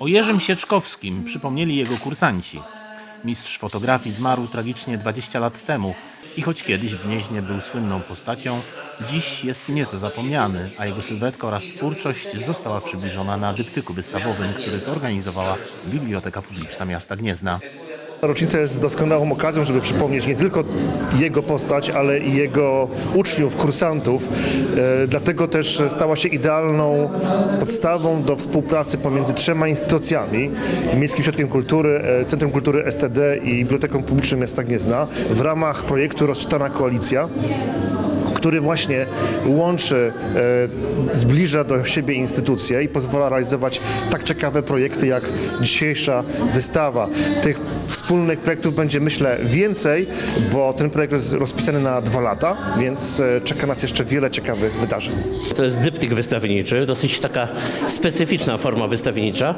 O Jerzym Sieczkowskim przypomnieli jego kursanci. Mistrz fotografii zmarł tragicznie 20 lat temu i choć kiedyś w Gnieźnie był słynną postacią, dziś jest nieco zapomniany, a jego sylwetka oraz twórczość została przybliżona na dyptyku wystawowym, który zorganizowała Biblioteka Publiczna Miasta Gniezna. Rocznica jest doskonałą okazją, żeby przypomnieć nie tylko jego postać, ale i jego uczniów, kursantów. E, Dlatego też stała się idealną podstawą do współpracy pomiędzy trzema instytucjami. Miejskim Ośrodkiem Kultury, e, Centrum Kultury STD i Biblioteką Publiczną Miasta Gniezna w ramach projektu Rozczytana Koalicja który właśnie łączy, e, zbliża do siebie instytucje i pozwala realizować tak ciekawe projekty jak dzisiejsza wystawa. Tych wspólnych projektów będzie myślę więcej, bo ten projekt jest rozpisany na dwa lata, więc e, czeka nas jeszcze wiele ciekawych wydarzeń. To jest dyptyk wystawienniczy, dosyć taka specyficzna forma wystawiennicza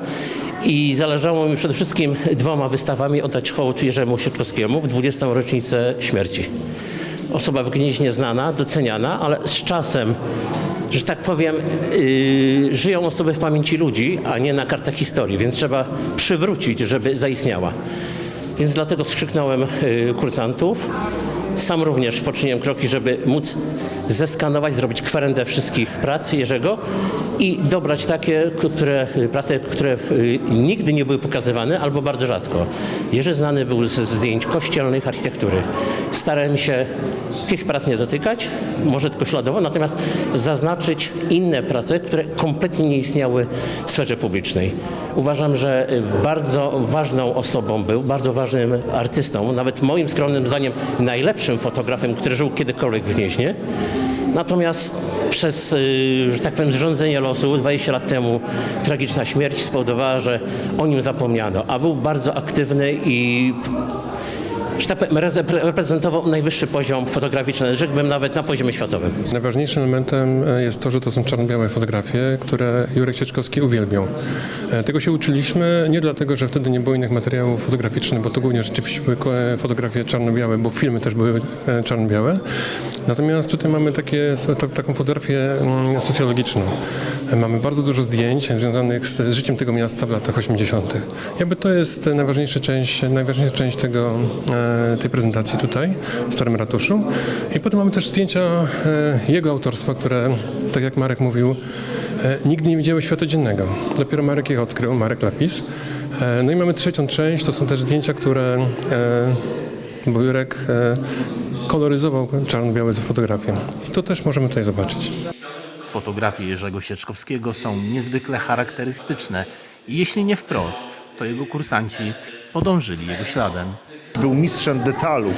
i zależało mi przede wszystkim dwoma wystawami oddać hołd Jerzemu Sieczkowskiemu w 20. rocznicę śmierci. Osoba w Gnieźnie znana, doceniana, ale z czasem, że tak powiem, yy, żyją osoby w pamięci ludzi, a nie na kartach historii, więc trzeba przywrócić, żeby zaistniała. Więc dlatego skrzyknąłem yy, kursantów. Sam również poczyniłem kroki, żeby móc zeskanować, zrobić kwerendę wszystkich prac Jerzego i dobrać takie, które, prace, które y, nigdy nie były pokazywane albo bardzo rzadko. Jerzy znany był ze zdjęć kościelnych, architektury. Starałem się tych prac nie dotykać, może tylko śladowo, natomiast zaznaczyć inne prace, które kompletnie nie istniały w sferze publicznej. Uważam, że bardzo ważną osobą był, bardzo ważnym artystą, nawet moim skromnym zdaniem najlepszym fotografem, który żył kiedykolwiek w Gnieźnie. Natomiast przez, y, że tak powiem, zrządzenie losu 20 lat temu tragiczna śmierć spowodowała, że o nim zapomniano, a był bardzo aktywny i repre- reprezentował najwyższy poziom fotograficzny, rzekłbym nawet na poziomie światowym. Najważniejszym elementem e, jest to, że to są czarno-białe fotografie, które Jurek Sieczkowski uwielbiał. E, Tego się uczyliśmy nie dlatego, że wtedy nie było innych materiałów fotograficznych, bo to głównie rzeczywiście były e, fotografie czarno-białe, bo filmy też były czarno-białe. Natomiast tutaj mamy takie, taką fotografię mm, socjologiczną. Mamy bardzo dużo zdjęć związanych z życiem tego miasta w latach 80. Jakby to jest najważniejsza część, najważniejsza część tego, tej prezentacji tutaj w Starym Ratuszu. I potem mamy też zdjęcia e, jego autorstwa, które, tak jak Marek mówił, e, nigdy nie widziały światła dziennego. Dopiero Marek je odkrył, Marek Lapis. E, No i mamy trzecią część, to są też zdjęcia, które e, bo Jurek e, koloryzował czarno-białe z fotografią. I to też możemy tutaj zobaczyć. Fotografie Jerzego Sieczkowskiego są niezwykle charakterystyczne i jeśli nie wprost, to jego kursanci podążyli jego śladem. Był mistrzem detalu.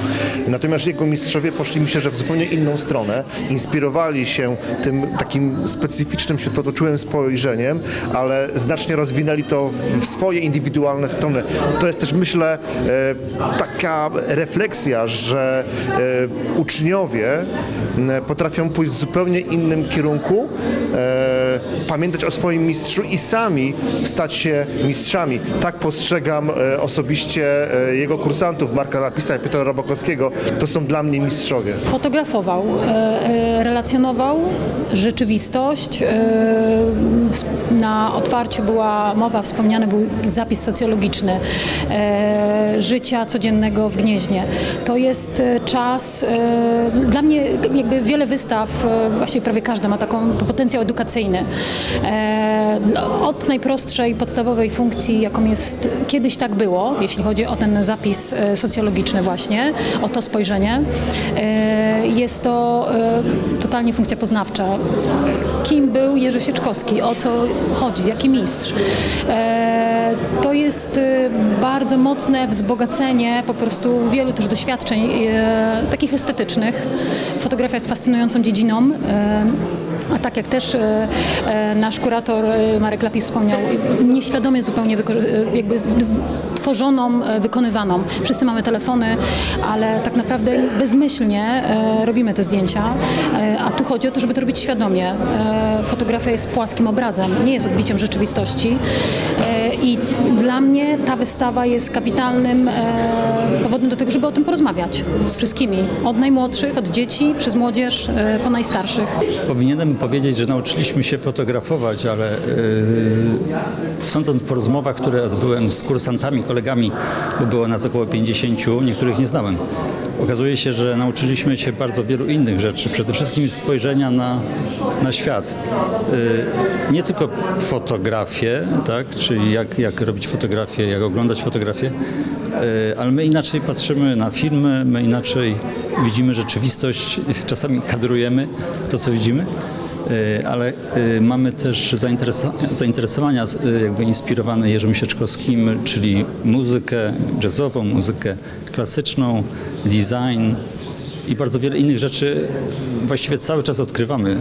Natomiast jego mistrzowie poszli myślę, że w zupełnie inną stronę. Inspirowali się tym takim specyficznym, światoczułym spojrzeniem, ale znacznie rozwinęli to w- swoje indywidualne strony. To jest też myślę e, taka refleksja, że e, uczniowie potrafią pójść w zupełnie innym kierunku, e, pamiętać o swoim mistrzu i sami stać się mistrzami. Tak postrzegam e, osobiście e, jego kursantów, Marka Lapisa i Piotra Robakowskiego. To są dla mnie mistrzowie. Fotografował, e, relacjonował rzeczywistość. Na otwarciu była mowa, wspomniany był zapis socjologiczny życia codziennego w Gnieźnie. To jest czas, dla mnie jakby wiele wystaw, właściwie prawie każda ma taką potencjał edukacyjny. E, no, Od najprostszej, podstawowej funkcji, jaką jest kiedyś tak było, jeśli chodzi o ten zapis e, socjologiczny właśnie, o to spojrzenie, e, jest to totalnie funkcja poznawcza. Kim był Jerzy Sieczkowski, o co chodzi, jaki mistrz. To jest bardzo mocne wzbogacenie po prostu wielu też doświadczeń takich estetycznych. Fotografia jest fascynującą dziedziną. A tak jak też e, e, nasz kurator e, Marek Lapis wspomniał, nieświadomie zupełnie jakby tworzoną, wykonywaną. Wszyscy mamy telefony, ale tak naprawdę bezmyślnie robimy te zdjęcia, a tu chodzi o to, żeby to robić świadomie. Fotografia jest płaskim obrazem, nie jest odbiciem rzeczywistości i dla mnie ta wystawa jest kapitalnym powodem do tego, żeby o tym porozmawiać z wszystkimi, od najmłodszych, od dzieci, przez młodzież, po najstarszych. Powinienem powiedzieć, że nauczyliśmy się fotografować, ale yy, sądząc po rozmowach, które odbyłem z kursantami, kolegami, bo było nas około 50, niektórych nie znałem. Okazuje się, że nauczyliśmy się bardzo wielu innych rzeczy, przede wszystkim spojrzenia na, na świat. Yy, nie tylko fotografię, tak, czyli jak, jak robić fotografię, jak oglądać fotografię, yy, ale my inaczej patrzymy na filmy, my inaczej widzimy rzeczywistość, czasami kadrujemy to, co widzimy. Y, ale y, mamy też zainteresowania, y, jakby inspirowane Jerzym Sieczkowskim, czyli muzykę jazzową, muzykę klasyczną, design i bardzo wiele innych rzeczy. Właściwie cały czas odkrywamy,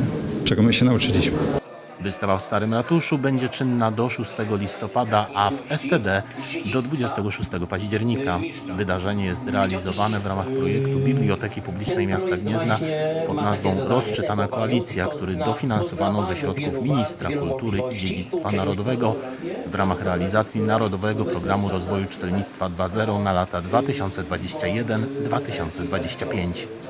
czego my się nauczyliśmy. Wystawa w Starym Ratuszu będzie czynna do 6 listopada, a w STD do 26 października. Wydarzenie jest realizowane w ramach projektu Biblioteki Publicznej Miasta Gniezna pod nazwą Rozczytana Koalicja, który dofinansowano ze środków Ministra Kultury i Dziedzictwa Narodowego w ramach realizacji Narodowego Programu Rozwoju Czytelnictwa 2.0 na lata 2021-2025.